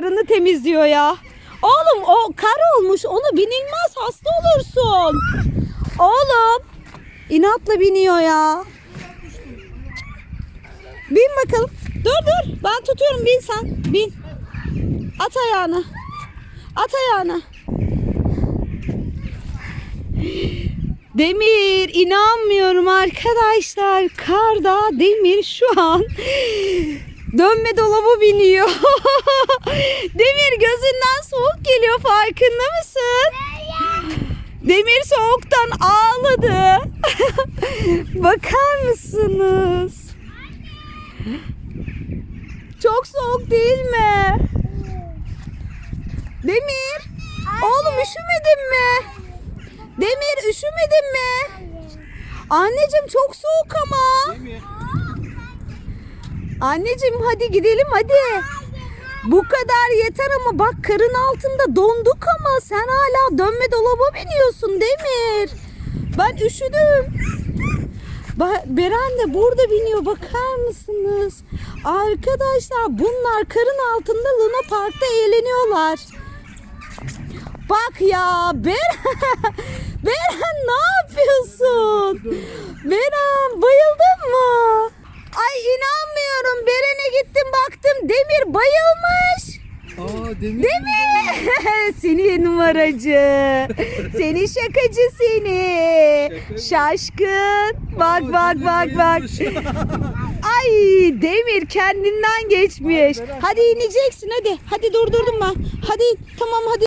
karını temizliyor ya. Oğlum o kar olmuş onu binilmez hasta olursun. Oğlum inatla biniyor ya. Bin bakalım. Dur dur ben tutuyorum bin sen bin. At ayağını. At ayağını. Demir inanmıyorum arkadaşlar. Karda Demir şu an dönme dolabı biniyor. Demir gözünden soğuk geliyor farkında mısın? Demir soğuktan ağladı. Bakar mısınız? Çok soğuk değil mi? Demir, oğlum üşümedin mi? Demir üşümedin mi? Anneciğim çok soğuk ama. Anneciğim hadi gidelim hadi. Bu kadar yeter ama bak karın altında donduk ama sen hala dönme dolaba biniyorsun Demir. Ben üşüdüm. Beren de burada biniyor bakar mısınız? Arkadaşlar bunlar karın altında Luna Park'ta eğleniyorlar. Bak ya Beren, Beren baktım Demir bayılmış. Aa demir. Demir seni numaracı. Seni şakacı seni. Şaşkın. Bak Aa, bak Demir bak bak. bayılmış. Ay Demir kendinden geçmiş. Hadi ineceksin hadi. Hadi durdurdum ben. Hadi tamam hadi.